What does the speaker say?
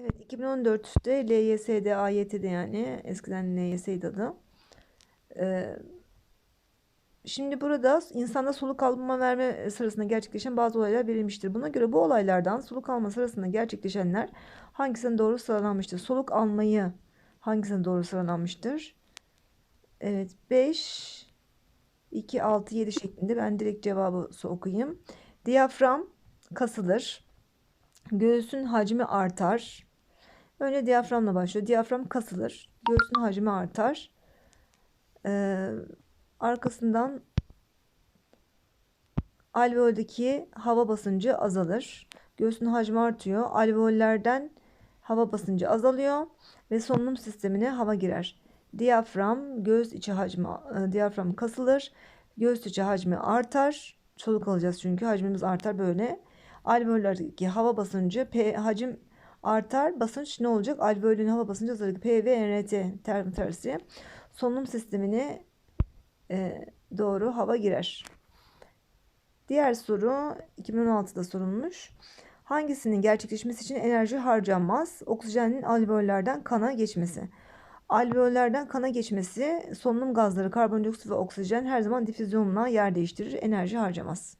Evet 2014'te LYS'de, AYT'de yani eskiden LYS'ydi adı. Ee, şimdi burada insanda soluk alma verme sırasında gerçekleşen bazı olaylar verilmiştir. Buna göre bu olaylardan soluk alma sırasında gerçekleşenler hangisine doğru sıralanmıştır? Soluk almayı hangisine doğru sıralanmıştır? Evet 5, 2, 6, 7 şeklinde ben direkt cevabı okuyayım. Diyafram kasılır. Göğsün hacmi artar. Önce diyaframla başlıyor. Diyafram kasılır. Göğsün hacmi artar. Ee, arkasından alveoldeki hava basıncı azalır. Göğsün hacmi artıyor. Alveollerden hava basıncı azalıyor ve solunum sistemine hava girer. Diyafram, göğüs içi hacmi, e, diyafram kasılır. Göğüs içi hacmi artar. Soluk alacağız çünkü hacmimiz artar böyle. Alveollerdeki hava basıncı P hacim artar. Basınç ne olacak? Alveolün hava basıncı azalacak. P ve NRT term tersi. Solunum sistemine e, doğru hava girer. Diğer soru 2016'da sorulmuş. Hangisinin gerçekleşmesi için enerji harcanmaz? Oksijenin alveollerden kana geçmesi. Alveollerden kana geçmesi solunum gazları karbondioksit ve oksijen her zaman difüzyonla yer değiştirir, enerji harcamaz.